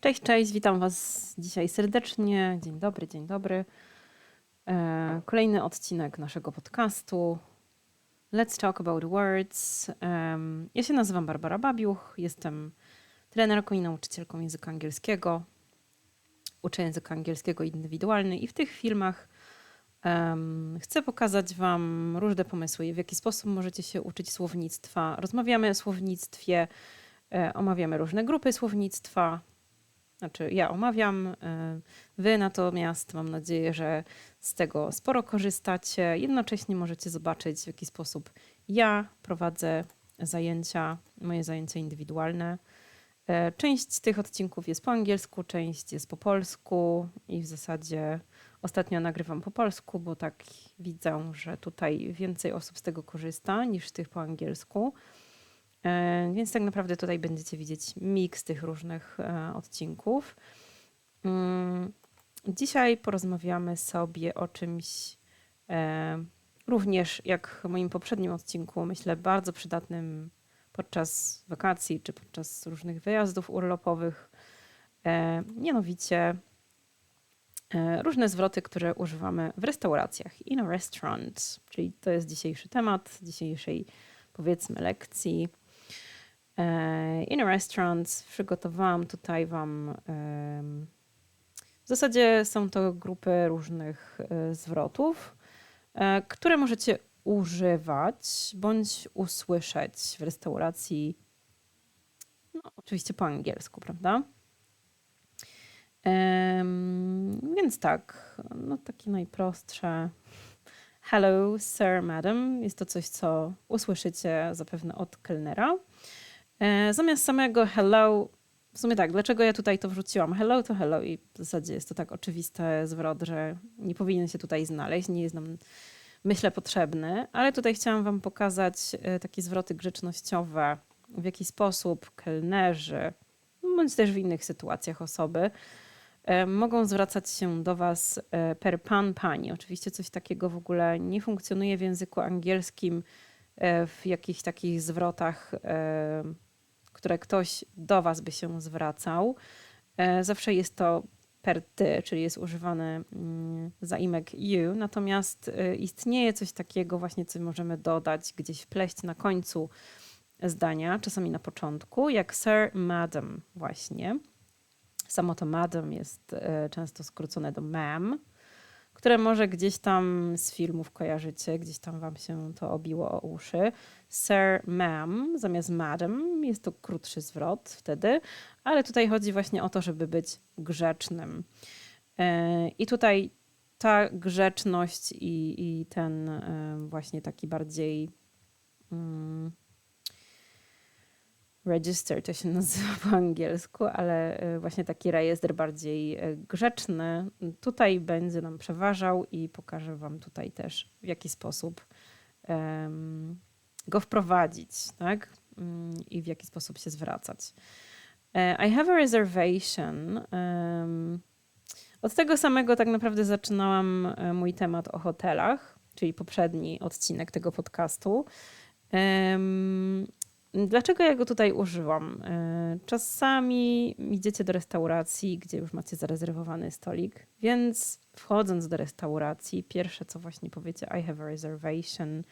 Cześć, cześć, witam Was dzisiaj serdecznie. Dzień dobry, dzień dobry. E, kolejny odcinek naszego podcastu. Let's Talk About Words. ja się nazywam Barbara Babiuch, jestem trenerką i nauczycielką języka angielskiego. Uczę języka angielskiego indywidualny i w tych filmach chcę pokazać Wam różne pomysły, w jaki sposób możecie się uczyć słownictwa. Rozmawiamy o słownictwie, e, omawiamy różne grupy słownictwa, znaczy, ja omawiam, y, wy natomiast mam nadzieję, że z tego sporo korzystacie. Jednocześnie możecie zobaczyć, w jaki sposób ja prowadzę zajęcia, moje zajęcia indywidualne. E, część tych odcinków jest po angielsku, część jest po polsku i w zasadzie ostatnio nagrywam po polsku, bo tak widzę, że tutaj więcej osób z tego korzysta niż z tych po angielsku. E, więc tak naprawdę tutaj będziecie widzieć miks tych różnych e, odcinków. Mm, dzisiaj porozmawiamy sobie o czymś e, również, jak w moim poprzednim odcinku, myślę, bardzo przydatnym podczas wakacji czy podczas różnych wyjazdów urlopowych. Mianowicie różne zwroty, które używamy w restauracjach. In a restaurant, czyli to jest dzisiejszy temat dzisiejszej, powiedzmy, lekcji. E, in a restaurant przygotowałam tutaj Wam. W zasadzie są to grupy różnych e, zwrotów, e, które możecie używać bądź usłyszeć w restauracji. No, oczywiście po angielsku, prawda? więc tak, no takie najprostsze. Hello, sir, madam. Jest to coś, co usłyszycie zapewne od kelnera. E, zamiast samego hello, w sumie tak, dlaczego ja tutaj to wrzuciłam? Hello to hello i w zasadzie jest to tak oczywisty zwrot, że nie powinien się tutaj znaleźć, nie jest nam myślę potrzebny, ale tutaj chciałam wam pokazać e, takie zwroty grzecznościowe, w jaki sposób kelnerzy, bądź też w innych sytuacjach osoby, e, mogą zwracać się do Was per pan, pani. Oczywiście coś takiego w ogóle nie funkcjonuje w języku angielskim w jakichś takich zwrotach które ktoś do Was by się zwracał. E, zawsze jest to per ty, czyli jest używany mm, zaimek you, natomiast e, istnieje coś takiego właśnie, co możemy dodać, gdzieś wpleść na końcu zdania, czasami na początku, jak sir, madam właśnie. Samo to madam jest e, często skrócone do ma'am które może gdzieś tam z filmów kojarzycie, gdzieś tam wam się to obiło o uszy. Sir, ma'am zamiast madam jest to krótszy zwrot wtedy, ale tutaj chodzi właśnie o to, żeby być grzecznym. E, I tutaj ta grzeczność i, i ten e, właśnie taki bardziej. Mm, register to się nazywa po angielsku, ale e, właśnie taki rejestr bardziej e, grzeczny tutaj będzie nam przeważał i pokażę Wam tutaj też w jaki sposób go wprowadzić, tak? Um, I w jaki sposób się zwracać. Uh, I have a reservation. Od tego samego tak naprawdę zaczynałam mój temat o hotelach, czyli poprzedni odcinek tego podcastu. Dlaczego ja go tutaj używam? E, czasami idziecie do restauracji, gdzie już macie zarezerwowany stolik, więc wchodząc do restauracji, pierwsze co właśnie powiecie, I have a reservation,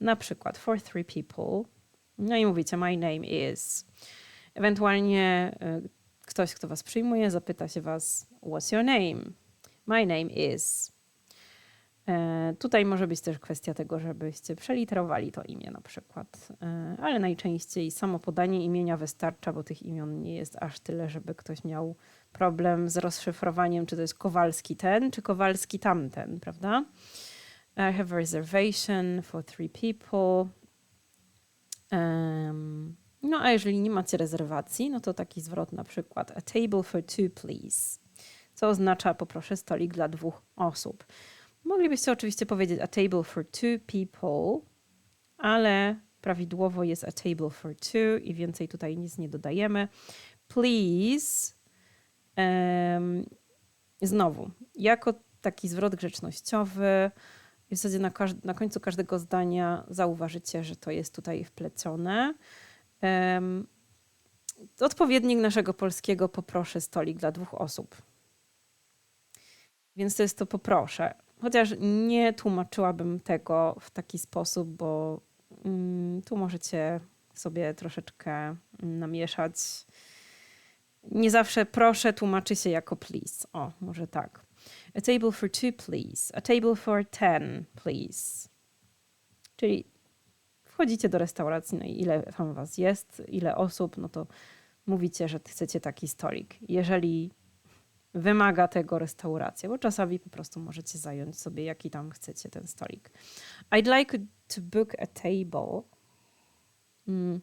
na przykład for three people, no i mówicie, my name is. Ewentualnie e, ktoś, kto was przyjmuje, zapyta się was, what's your name? My name is. E, tutaj może być też kwestia tego, żebyście przeliterowali to imię na przykład, e, ale najczęściej samo podanie imienia wystarcza, bo tych imion nie jest aż tyle, żeby ktoś miał problem z rozszyfrowaniem, czy to jest Kowalski ten, czy Kowalski tamten, prawda? I have a reservation for three people. Um, no a jeżeli nie macie rezerwacji, no to taki zwrot na przykład a table for two please, co oznacza poproszę stolik dla dwóch osób. Moglibyście oczywiście powiedzieć a table for two people, ale prawidłowo jest a table for two i więcej tutaj nic nie dodajemy. Please. Um, znowu, jako taki zwrot grzecznościowy, w zasadzie na, na końcu każdego zdania zauważycie, że to jest tutaj wplecione. Um, odpowiednik naszego polskiego poproszę stolik dla dwóch osób. Więc to jest to poproszę. Chociaż nie tłumaczyłabym tego w taki sposób, bo mm, tu możecie sobie troszeczkę namieszać. Nie zawsze proszę tłumaczy się jako please. O, może tak. A table for two, please. A table for ten, please. Czyli wchodzicie do restauracji, no i ile tam was jest, ile osób, no to mówicie, że chcecie taki stolik. Jeżeli wymaga tego restauracja, bo czasami po prostu możecie zająć sobie, jaki tam chcecie ten stolik. I'd like to book a table. Mm.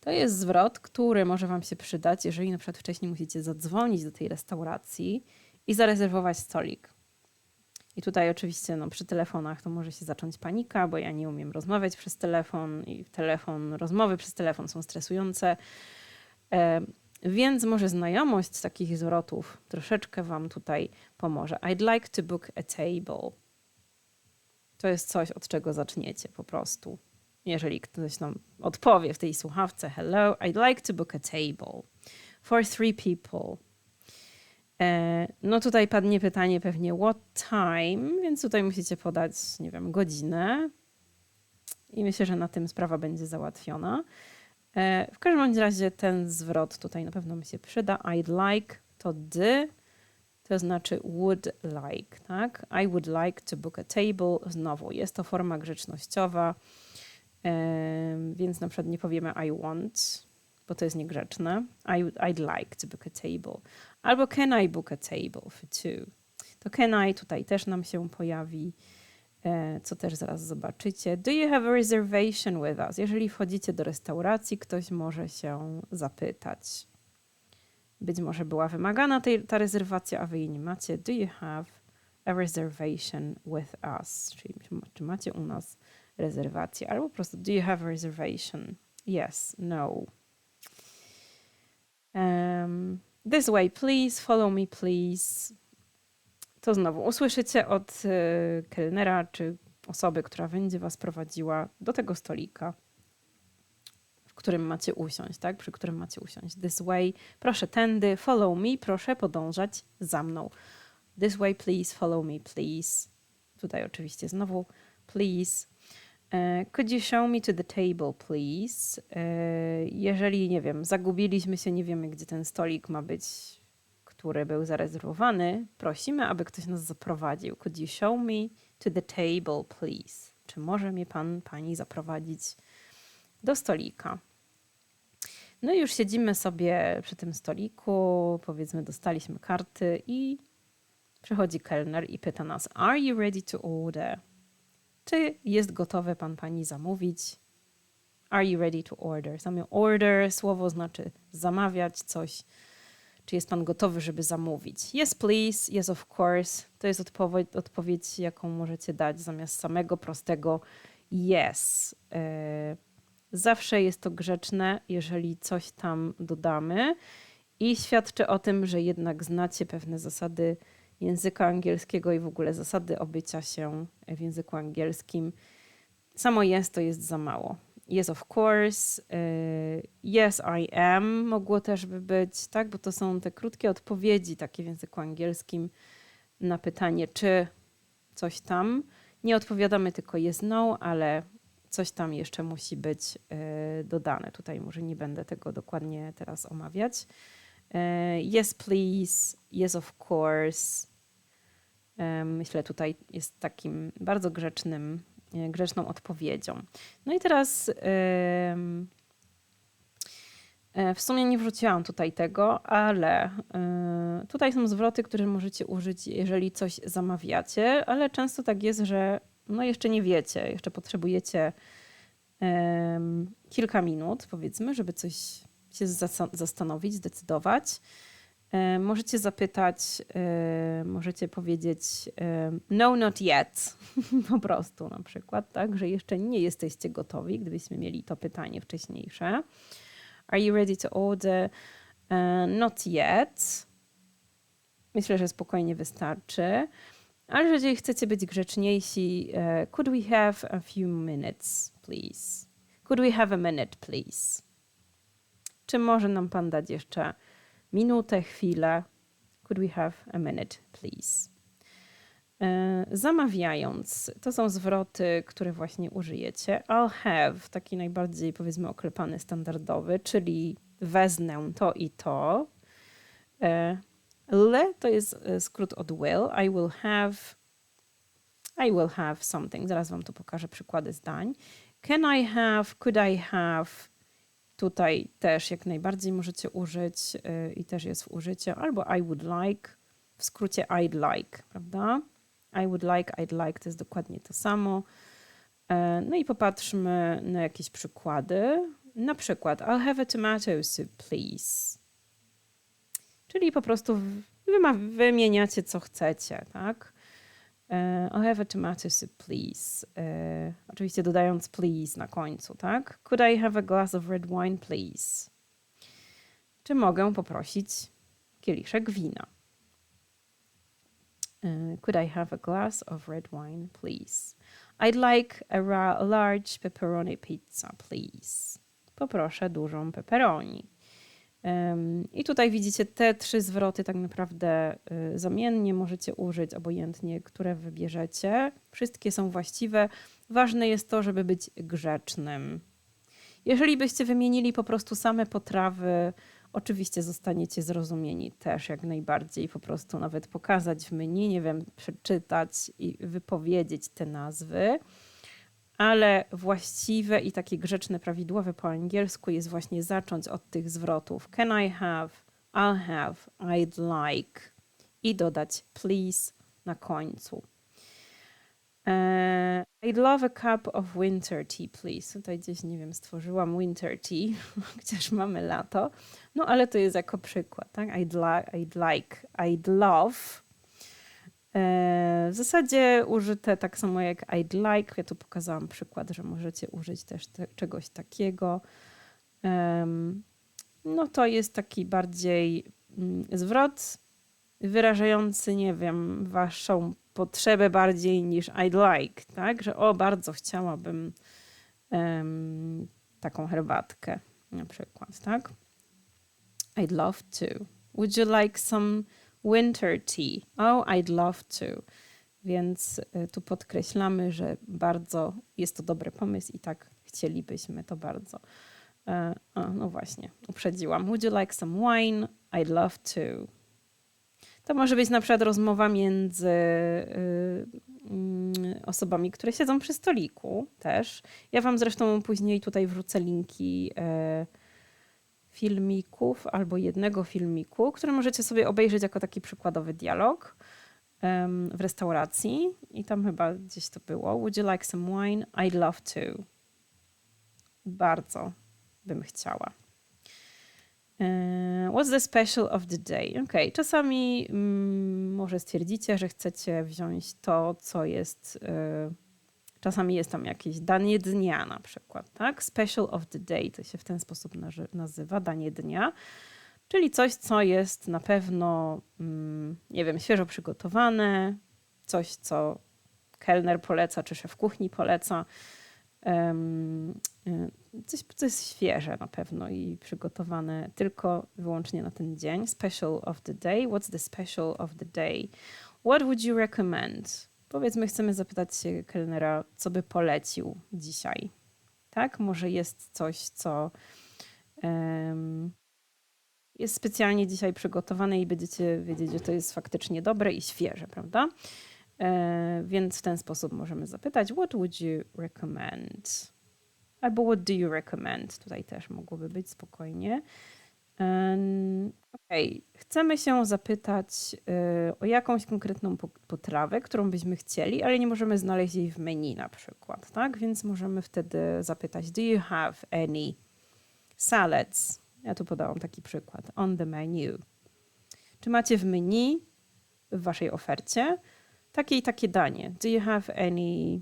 To jest zwrot, który może Wam się przydać, jeżeli na przykład wcześniej musicie zadzwonić do tej restauracji i zarezerwować stolik. I tutaj oczywiście no, przy telefonach to może się zacząć panika, bo ja nie umiem rozmawiać przez telefon i telefon, rozmowy przez telefon są stresujące. Więc może znajomość takich zwrotów troszeczkę Wam tutaj pomoże. I'd like to book a table. To jest coś, od czego zaczniecie po prostu. Jeżeli ktoś nam odpowie w tej słuchawce, hello, I'd like to book a table for three people. E, no tutaj padnie pytanie pewnie what time, więc tutaj musicie podać, nie wiem, godzinę. I myślę, że na tym sprawa będzie załatwiona. E, w każdym razie ten zwrot tutaj na pewno mi się przyda. I'd like to d, to znaczy would like, tak? I would like to book a table. Znowu jest to forma grzecznościowa, więc na przykład nie powiemy I want, bo to jest niegrzeczne. I, I'd like to book a table. Albo can I book a table for two? To can I tutaj też nam się pojawi. E, co też zaraz zobaczycie. Do you have a reservation with us? Jeżeli wchodzicie do restauracji, ktoś może się zapytać. Być może była wymagana ta rezerwacja, a wy jej nie macie. Do you have a reservation with us? Czyli czy macie u nas rezerwację? Albo po prostu do you have a reservation? Yes, no. Um, this way, please. Follow me, please to znowu usłyszycie od y, kelnera czy osoby, która będzie was prowadziła do tego stolika, w którym macie usiąść, tak? Przy którym macie usiąść. This way, proszę tędy, follow me, proszę podążać za mną. This way, please, follow me, please. Tutaj oczywiście znowu, please. Uh, could you show me to the table, please? Uh, jeżeli, nie wiem, zagubiliśmy się, nie wiemy, gdzie ten stolik ma być który był zarezerwowany, prosimy, aby ktoś nas zaprowadził. Could you show me to the table, please? Czy może mnie pan, pani zaprowadzić do stolika? No i już siedzimy sobie przy tym stoliku, powiedzmy, dostaliśmy karty i przychodzi kelner i pyta nas: Are you ready to order? Czy jest gotowy pan, pani zamówić? Are you ready to order? Samo order słowo znaczy zamawiać coś czy jest Pan gotowy, żeby zamówić? Yes, please. Yes, of course. To jest odpowiedź, odpowiedź jaką możecie dać zamiast samego prostego yes. E, zawsze jest to grzeczne, jeżeli coś tam dodamy i świadczy o tym, że jednak znacie pewne zasady języka angielskiego i w ogóle zasady obycia się w języku angielskim. Samo jest to jest za mało. Yes, of course. Y, yes, I am mogło też by być, tak? Bo to są te krótkie odpowiedzi takie w języku angielskim na pytanie, czy coś tam. Nie odpowiadamy tylko yes, no, ale coś tam jeszcze musi być y, dodane. Tutaj może nie będę tego dokładnie teraz omawiać. Y, yes, please. Yes, of course. Myślę, tutaj jest takim bardzo grzecznym grzeczną odpowiedzią. No i teraz e, w sumie nie wrzuciłam tutaj tego, ale e, tutaj są zwroty, które możecie użyć, jeżeli coś zamawiacie, ale często tak jest, że no jeszcze nie wiecie, jeszcze potrzebujecie kilka minut, powiedzmy, żeby coś się zastanowić, zdecydować. E, możecie zapytać, e, możecie powiedzieć e, no, not yet, po prostu na przykład, tak, że jeszcze nie jesteście gotowi, gdybyśmy mieli to pytanie wcześniejsze. Are you ready to order? Not yet. Myślę, że spokojnie wystarczy. Ale jeżeli chcecie być grzeczniejsi, could we have a few minutes, please? Could we have a minute, please? Czy może nam pan dać jeszcze minutę, chwilę? Could we have a minute, please? E, Zamawiając, to są zwroty, które właśnie użyjecie. I'll have, taki najbardziej powiedzmy oklepany, standardowy, czyli wezmę to i to. E, Le to jest e, skrót od will. I will have, I will have something. Zaraz wam tu pokażę przykłady zdań. Can I have, could I have. Tutaj też jak najbardziej możecie użyć y, i też jest w użyciu. Albo I would like, w skrócie I'd like, prawda? I would like, I'd like to jest dokładnie to samo. E, No i popatrzmy na jakieś przykłady. Na przykład I'll have a tomato soup, please. Czyli po prostu wymieniacie co chcecie, tak? E, I'll have a tomato soup, please. E, oczywiście dodając please na końcu, tak? Could I have a glass of red wine, please? Czy mogę poprosić kieliszek wina? E, could I have a glass of red wine, please? I'd like a large pepperoni pizza, please. Poproszę dużą pepperoni. I tutaj widzicie te trzy zwroty tak naprawdę y, zamiennie możecie użyć obojętnie, które wybierzecie. Wszystkie są właściwe. Ważne jest to, żeby być grzecznym. Jeżeli byście wymienili po prostu same potrawy, oczywiście zostaniecie zrozumieni też jak najbardziej. Po prostu nawet pokazać w menu, nie wiem, przeczytać i wypowiedzieć te nazwy ale właściwe i takie grzeczne, prawidłowe po angielsku jest właśnie zacząć od tych zwrotów can I have, I'll have, I'd like i dodać please na końcu. E, I'd love a cup of winter tea, please. Tutaj gdzieś, nie wiem, stworzyłam winter tea, chociaż mamy lato. No ale to jest jako przykład, tak? I'd, li- I'd like, I'd love W zasadzie użyte tak samo jak I'd like. Ja tu pokazałam przykład, że możecie użyć też te, czegoś takiego. No to jest taki bardziej mm, zwrot wyrażający, nie wiem, waszą potrzebę bardziej niż I'd like, tak? Że o, bardzo chciałabym em, taką herbatkę na przykład, tak? I'd love to. Would you like some winter tea? Oh, I'd love to. Więc y, tu podkreślamy, że bardzo jest to dobry pomysł i tak chcielibyśmy to bardzo. E, A, no właśnie, uprzedziłam. Would you like some wine? I'd love to. To może być na przykład rozmowa między y, mm, osobami, które siedzą przy stoliku też. Ja Wam zresztą później tutaj wrzucę linki e, filmików albo jednego filmiku, który możecie sobie obejrzeć jako taki przykładowy dialog w restauracji. I tam chyba gdzieś to było. Would you like some wine? I'd love to. Bardzo bym chciała. E, What's the special of the day? Ok, czasami mm, może stwierdzicie, że chcecie wziąć to, co jest. e, czasami jest tam jakieś danie dnia, na przykład, tak? Special of the day to się w ten sposób nazywa danie dnia, czyli coś, co jest na pewno, mm, nie wiem, świeżo przygotowane, coś, co kelner poleca, czy szef kuchni poleca. Y, coś, co jest świeże na pewno i przygotowane tylko wyłącznie na ten dzień. Special of the day. What's the special of the day? What would you recommend? Powiedzmy, chcemy zapytać się kelnera, co by polecił dzisiaj. Tak? Może jest coś, co em, jest specjalnie dzisiaj przygotowane i będziecie wiedzieć, że to jest faktycznie dobre i świeże, prawda? E, więc w ten sposób możemy zapytać, what would you recommend? Albo what do you recommend? Tutaj też mogłoby być spokojnie. Okej, chcemy się zapytać y, o jakąś konkretną po- potrawę, którą byśmy chcieli, ale nie możemy znaleźć jej w menu na przykład, tak? Więc możemy wtedy zapytać, do you have any salads? Ja tu podałam taki przykład, on the menu. Czy macie w menu w waszej ofercie takie i takie danie? Do you have any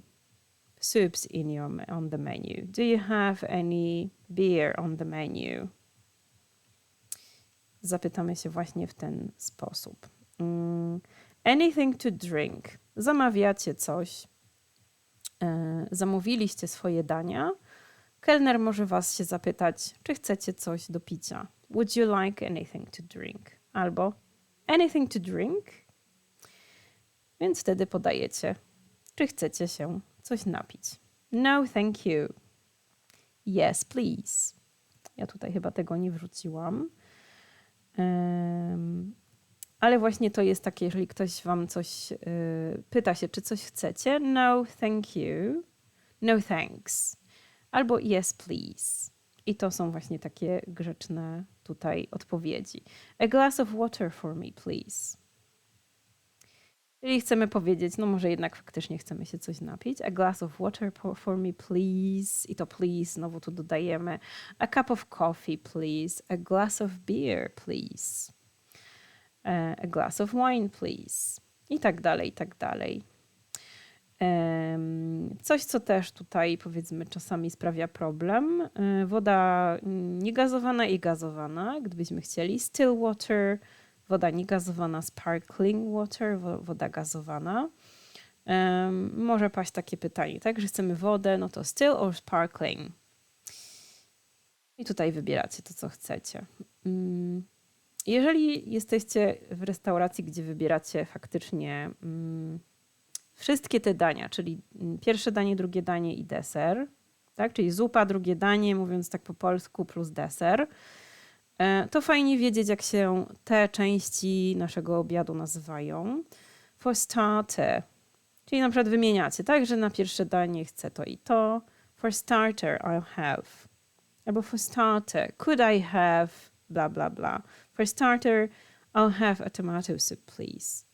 soups in your, on the menu? Do you have any beer on the menu? Zapytamy się właśnie w ten sposób. Mm, Anything to drink. Zamawiacie coś, e, zamówiliście swoje dania kelner może was się zapytać, czy chcecie coś do picia. Would you like anything to drink? Albo anything to drink? Więc wtedy podajecie, czy chcecie się coś napić. No, thank you. Yes, please. Ja tutaj chyba tego nie wrzuciłam. Ale właśnie to jest takie, jeżeli ktoś wam coś y, pyta się, czy coś chcecie. No, thank you. No, thanks. Albo yes, please. I to są właśnie takie grzeczne tutaj odpowiedzi. A glass of water for me, please. Czyli chcemy powiedzieć, no może jednak faktycznie chcemy się coś napić. A glass of water for me, please. I to please, znowu tu dodajemy. A cup of coffee, please. A glass of beer, please. A glass of wine, please. I tak dalej, i tak dalej. Coś, co też tutaj powiedzmy czasami sprawia problem. E, woda niegazowana i gazowana, gdybyśmy chcieli. Still water, woda niegazowana, sparkling water, woda gazowana. Może paść takie pytanie, tak, że chcemy wodę, no to still or sparkling. I tutaj wybieracie to, co chcecie. Mm, jeżeli jesteście w restauracji, gdzie wybieracie faktycznie mm, wszystkie te dania, czyli mm, pierwsze danie, drugie danie i deser, tak? czyli zupa, drugie danie, mówiąc tak po polsku, plus deser, to fajnie wiedzieć, jak się te części naszego obiadu nazywają. For starter, czyli na przykład wymieniacie, tak, że na pierwsze danie chcę to i to. For starter, I'll have. Albo for starter, could I have, bla, bla, bla. For starter, I'll have a tomato soup, please.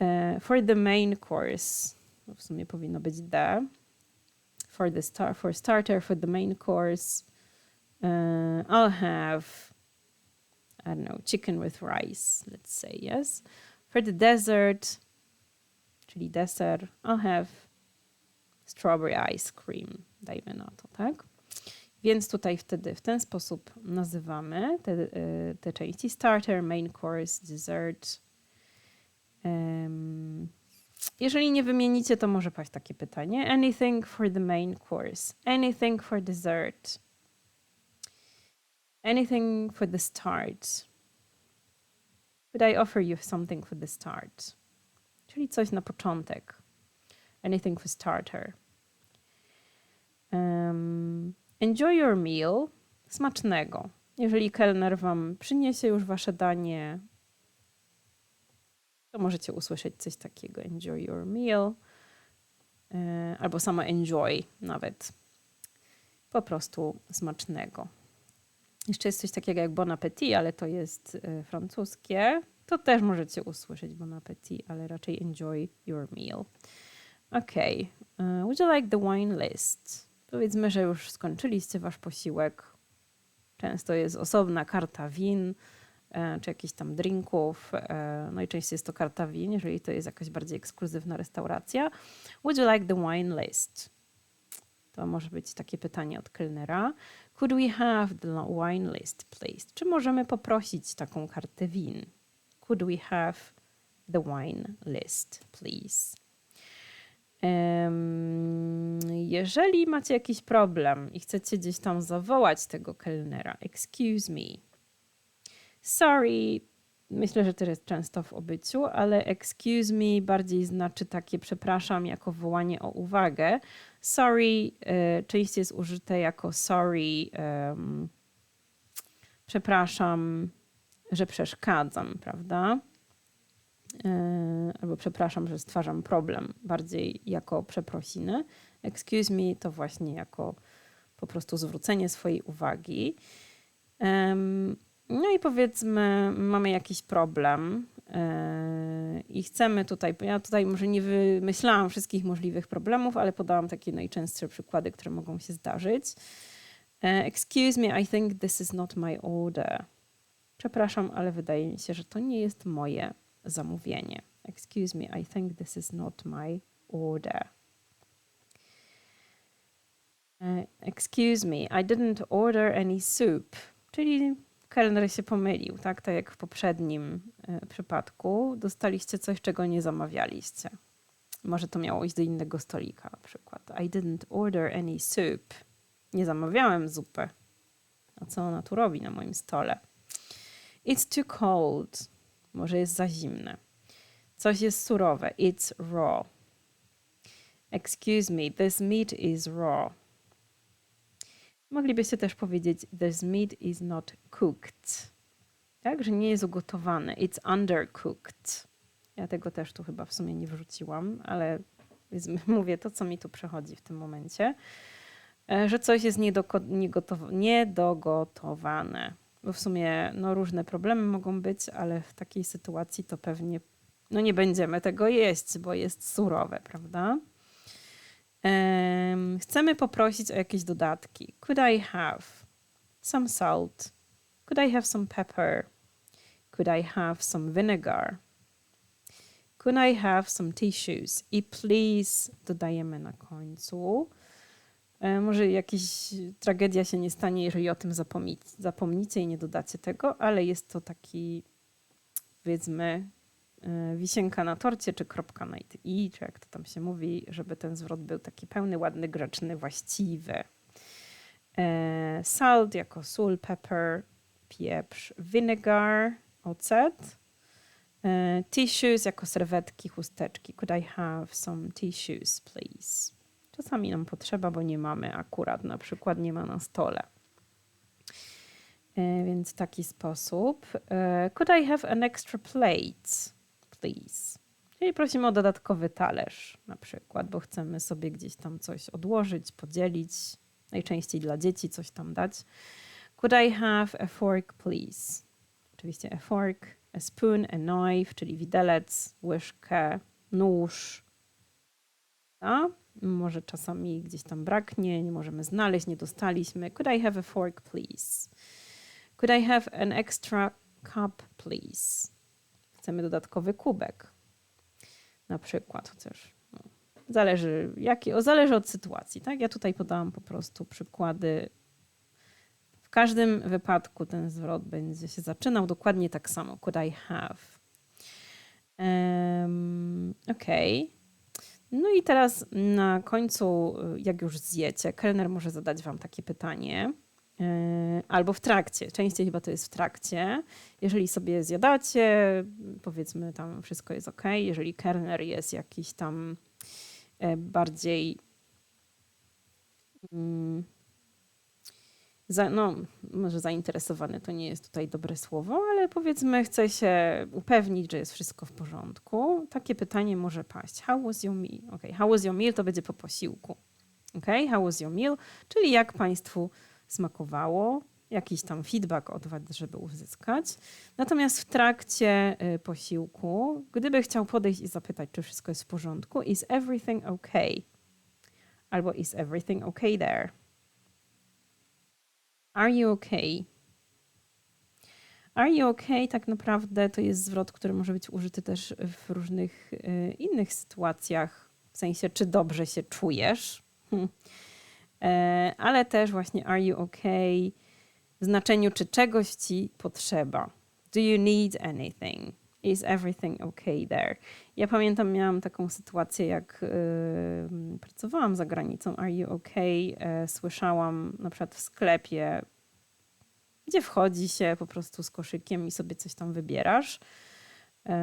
Uh, for the main course, w sumie powinno być D. For the star for starter, for the main course, uh, I'll have I don't know chicken with rice. Let's say yes. For the dessert, czyli deser, I'll have strawberry ice cream. Dajmy na to, tak? Więc tutaj wtedy w ten sposób nazywamy te, y, te części starter, main course, dessert, jeżeli nie wymienicie, to może paść takie pytanie. Anything for the main course? Anything for dessert? Anything for the start? Could I offer you something for the start? Czyli coś na początek. Anything for starter. Um, enjoy your meal. Smacznego. Jeżeli kelner wam przyniesie już wasze danie, to możecie usłyszeć coś takiego enjoy your meal e, albo samo enjoy nawet. Po prostu smacznego. Jeszcze jest coś takiego jak bon appetit, ale to jest e, francuskie. To też możecie usłyszeć bon appetit, ale raczej enjoy your meal. Ok. Would you like the wine list? Powiedzmy, że już skończyliście wasz posiłek. Często jest osobna karta win E, czy jakichś tam drinków. E, najczęściej jest to karta win, jeżeli to jest jakaś bardziej ekskluzywna restauracja. Would you like the wine list? To może być takie pytanie od kelnera. Could we have the wine list, please? Czy możemy poprosić taką kartę win? Could we have the wine list, please? jeżeli macie jakiś problem i chcecie gdzieś tam zawołać tego kelnera, excuse me, Sorry, myślę, że też jest często w obyciu, ale excuse me bardziej znaczy takie przepraszam jako wołanie o uwagę. Sorry y, częściej jest użyte jako sorry, um, przepraszam, że przeszkadzam, prawda? Y, albo przepraszam, że stwarzam problem, bardziej jako przeprosiny. Excuse me to właśnie jako po prostu zwrócenie swojej uwagi. No i powiedzmy, mamy jakiś problem yy, i chcemy tutaj, ja tutaj może nie wymyślałam wszystkich możliwych problemów, ale podałam takie najczęstsze przykłady, które mogą się zdarzyć. Yy, excuse me, I think this is not my order. Przepraszam, ale wydaje mi się, że to nie jest moje zamówienie. Excuse me, I think this is not my order. Uh, excuse me, I didn't order any soup. Czyli kelner się pomylił, tak? Tak jak w poprzednim e, przypadku. Dostaliście coś, czego nie zamawialiście. Może to miało iść do innego stolika na przykład. I didn't order any soup. Nie zamawiałem zupy. A co ona tu robi na moim stole? It's too cold. Może jest za zimne. Coś jest surowe. It's raw. Excuse me, this meat is raw. Moglibyście też powiedzieć this meat is not cooked. Tak, że nie jest ugotowane. It's undercooked. Ja tego też tu chyba w sumie nie wrzuciłam, ale mówię to, co mi tu przechodzi w tym momencie. E, że coś jest niedogotowane. Bo w sumie no, różne problemy mogą być, ale w takiej sytuacji to pewnie no, nie będziemy tego jeść, bo jest surowe, prawda? Um, chcemy poprosić o jakieś dodatki. Could I have some salt? Could I have some pepper? Could I have some vinegar? Could I have some tissues? I please dodajemy na końcu. Może jakaś tragedia się nie stanie, jeżeli o tym zapomnicie i nie dodacie tego, ale jest to taki, powiedzmy, wisienka na torcie, czy kropka na i, czy jak to tam się mówi, żeby ten zwrot był taki pełny, ładny, grzeczny, właściwy. E, salt jako sól, pepper, pieprz, vinegar, ocet. Tissues jako serwetki, chusteczki. Could I have some tissues, please? Czasami nam potrzeba, bo nie mamy akurat, na przykład nie ma na stole. E, więc w taki sposób. E, could I have an extra plate, please? Czyli prosimy o dodatkowy talerz, na przykład, bo chcemy sobie gdzieś tam coś odłożyć, podzielić, najczęściej dla dzieci coś tam dać. Could I have a fork, please? Oczywiście a fork, a spoon, a knife, czyli widelec, łyżkę, nóż. A? Może czasami gdzieś tam braknie, nie możemy znaleźć, nie dostaliśmy. Could I have a fork, please? Could I have an extra cup, please? Chcemy dodatkowy kubek. Na przykład, chociaż no, zależy, jakie, o, zależy od sytuacji. Tak? Ja tutaj podałam po prostu przykłady. W każdym wypadku ten zwrot będzie się zaczynał dokładnie tak samo. Could I have? Um, okay. No i teraz na końcu, jak już zjecie, kelner może zadać Wam takie pytanie. E, albo w trakcie, częściej chyba to jest w trakcie. Jeżeli sobie zjadacie, powiedzmy tam wszystko jest ok. Jeżeli kelner jest jakiś tam e, bardziej mm, no, może zainteresowany to nie jest tutaj dobre słowo, ale powiedzmy, chce się upewnić, że jest wszystko w porządku. Takie pytanie może paść. How was your meal? Ok, how was your meal to będzie po posiłku. Ok, how was your meal? Czyli jak Państwu smakowało, jakiś tam feedback od Was, żeby uzyskać. Natomiast w trakcie y, posiłku, gdyby chciał podejść i zapytać, czy wszystko jest w porządku, is everything okay? Albo is everything okay there? Are you okay? Are you okay tak naprawdę to jest zwrot, który może być użyty też w różnych y, innych sytuacjach, w sensie czy dobrze się czujesz, e, ale też właśnie are you okay w znaczeniu czy czegoś ci potrzeba. Do you need anything? Is everything okay there? Ja pamiętam, miałam taką sytuację, jak yy, pracowałam za granicą. Are you okay? Yy, słyszałam na przykład w sklepie, gdzie wchodzi się po prostu z koszykiem i sobie coś tam wybierasz. Yy,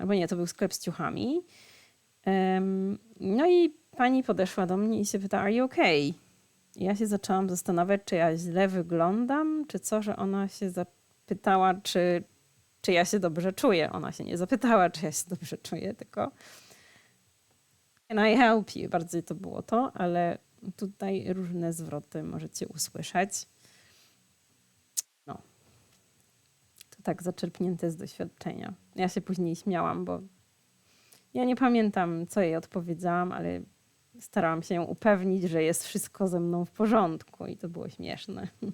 albo nie, to był sklep z ciuchami. No i pani podeszła do mnie i się pyta, are you okay? Ja się zaczęłam zastanawiać, czy ja źle wyglądam, czy co, że ona się zapytała, czy, czy ja się dobrze czuję. Ona się nie zapytała, czy ja się dobrze czuję, tylko can I help you? Bardziej to było to, ale tutaj różne zwroty możecie usłyszeć. No. To tak zaczerpnięte z doświadczenia. Ja się później śmiałam, bo ja nie pamiętam, co jej odpowiedziałam, ale starałam się ją upewnić, że jest wszystko ze mną w porządku i to było śmieszne.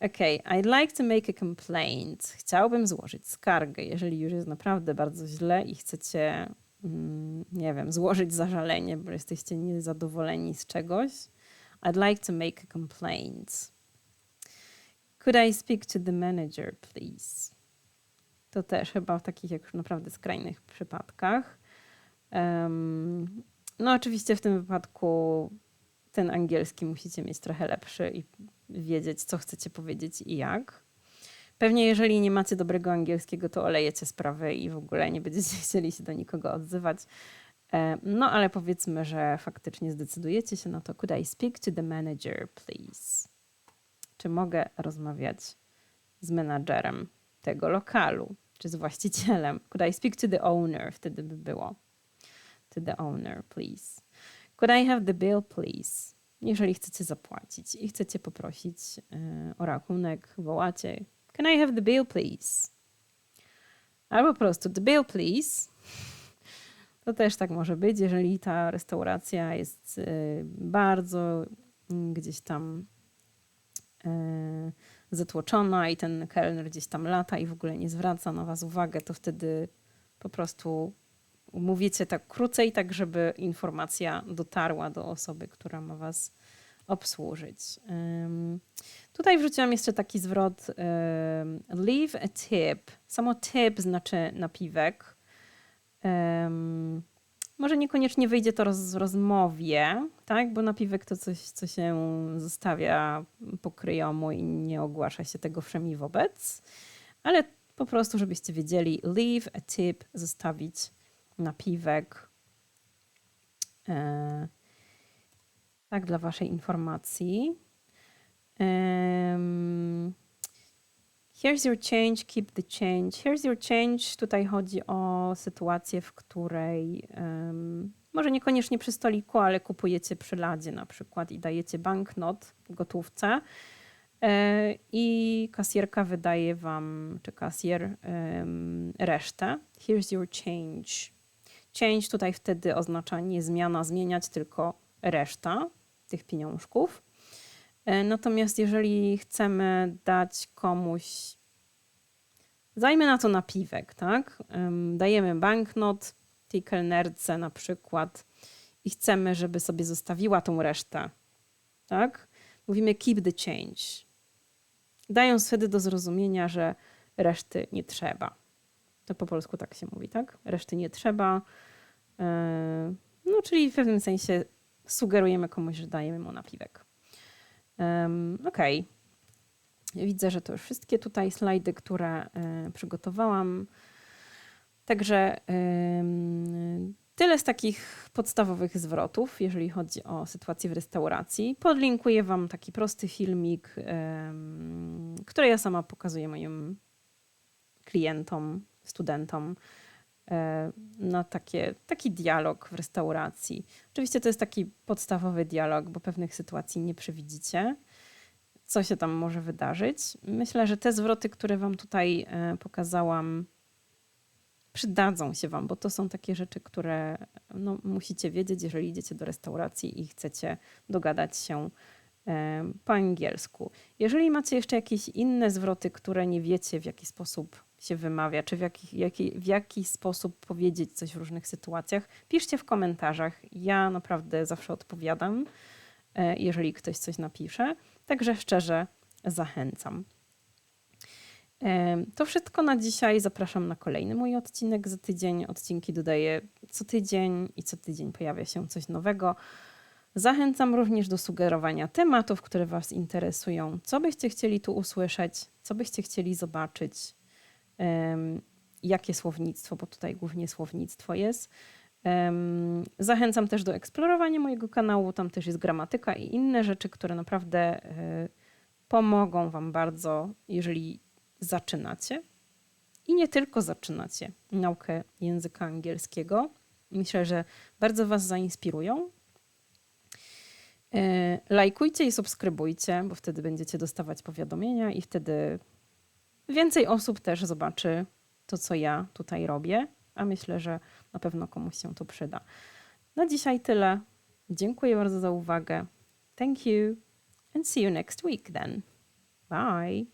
Okay, I'd like to make a complaint. Chciałbym złożyć skargę, jeżeli już jest naprawdę bardzo źle i chcecie, mm, nie wiem, złożyć zażalenie, bo jesteście niezadowoleni z czegoś. I'd like to make a complaint. Could I speak to the manager, please? To też chyba w takich jak już naprawdę skrajnych przypadkach. Um, no, oczywiście w tym wypadku ten angielski musicie mieć trochę lepszy i wiedzieć, co chcecie powiedzieć i jak. Pewnie jeżeli nie macie dobrego angielskiego, to olejecie sprawę i w ogóle nie będziecie chcieli się do nikogo odzywać. E, No ale powiedzmy, że faktycznie zdecydujecie się na to. Could I speak to the manager, please? Czy mogę rozmawiać z menadżerem tego lokalu, czy z właścicielem? Could I speak to the owner? Wtedy by było. To the owner, please. Could I have the bill, please? Jeżeli chcecie zapłacić i chcecie poprosić e, o rachunek, wołacie Can I have the bill, please? Albo po prostu the bill, please. To też tak może być, jeżeli ta restauracja jest e, bardzo mm, gdzieś tam e, zatłoczona i ten kelner gdzieś tam lata i w ogóle nie zwraca na was uwagę, to wtedy po prostu mówicie tak krócej, tak żeby informacja dotarła do osoby, która ma was obsłużyć. Tutaj wrzuciłam jeszcze taki zwrot leave a tip. Samo tip znaczy napiwek. Może niekoniecznie wyjdzie to roz, w rozmowie, tak? Bo napiwek to coś, co się zostawia po kryjomu i nie ogłasza się tego wszemi wobec. Ale po prostu, żebyście wiedzieli, leave a tip, zostawić napiwek. E, tak, dla Waszej informacji. Em, here's your change, keep the change. Here's your change. Tutaj chodzi o sytuację, w której em, może niekoniecznie przy stoliku, ale kupujecie przy ladzie na przykład i dajecie banknot w gotówce. E, I kasjerka wydaje wam, czy kasjer, em, resztę. Here's your change. Change tutaj wtedy oznacza nie zmiana, zmieniać, tylko reszta tych pieniążków. E, Natomiast jeżeli chcemy dać komuś, zajmę na to napiwek, tak? Em, Dajemy banknot tej kelnerce na przykład i chcemy, żeby sobie zostawiła tą resztę, tak? Mówimy keep the change. Dając wtedy do zrozumienia, że reszty nie trzeba. To po polsku tak się mówi, tak? Reszty nie trzeba. E, No, czyli w pewnym sensie sugerujemy komuś, że dajemy mu napiwek. Okej. Widzę, że to już wszystkie tutaj slajdy, które e, przygotowałam. Także tyle z takich podstawowych zwrotów, jeżeli chodzi o sytuację w restauracji. Podlinkuję Wam taki prosty filmik, który ja sama pokazuję moim klientom, studentom e, na takie, taki dialog w restauracji. Oczywiście to jest taki podstawowy dialog, bo pewnych sytuacji nie przewidzicie, co się tam może wydarzyć. Myślę, że te zwroty, które Wam tutaj e, pokazałam, przydadzą się Wam, bo to są takie rzeczy, które no, musicie wiedzieć, jeżeli idziecie do restauracji i chcecie dogadać się e, po angielsku. Jeżeli macie jeszcze jakieś inne zwroty, które nie wiecie, w jaki sposób się wymawia, czy w jaki, jaki, w jaki sposób powiedzieć coś w różnych sytuacjach, piszcie w komentarzach. Ja naprawdę zawsze odpowiadam, e, jeżeli ktoś coś napisze. Także szczerze zachęcam. Em, To wszystko na dzisiaj. Zapraszam na kolejny mój odcinek za tydzień. Odcinki dodaję co tydzień i co tydzień pojawia się coś nowego. Zachęcam również do sugerowania tematów, które Was interesują. Co byście chcieli tu usłyszeć, co byście chcieli zobaczyć, jakie słownictwo, bo tutaj głównie słownictwo jest. Zachęcam też do eksplorowania mojego kanału. Tam też jest gramatyka i inne rzeczy, które naprawdę e, pomogą Wam bardzo, jeżeli zaczynacie. I nie tylko zaczynacie naukę języka angielskiego. Myślę, że bardzo Was zainspirują. E, Lajkujcie i subskrybujcie, bo wtedy będziecie dostawać powiadomienia i wtedy więcej osób też zobaczy to, co ja tutaj robię, a myślę, że na pewno komuś się to przyda. Na dzisiaj tyle. Dziękuję bardzo za uwagę. Thank you and see you next week then. Bye.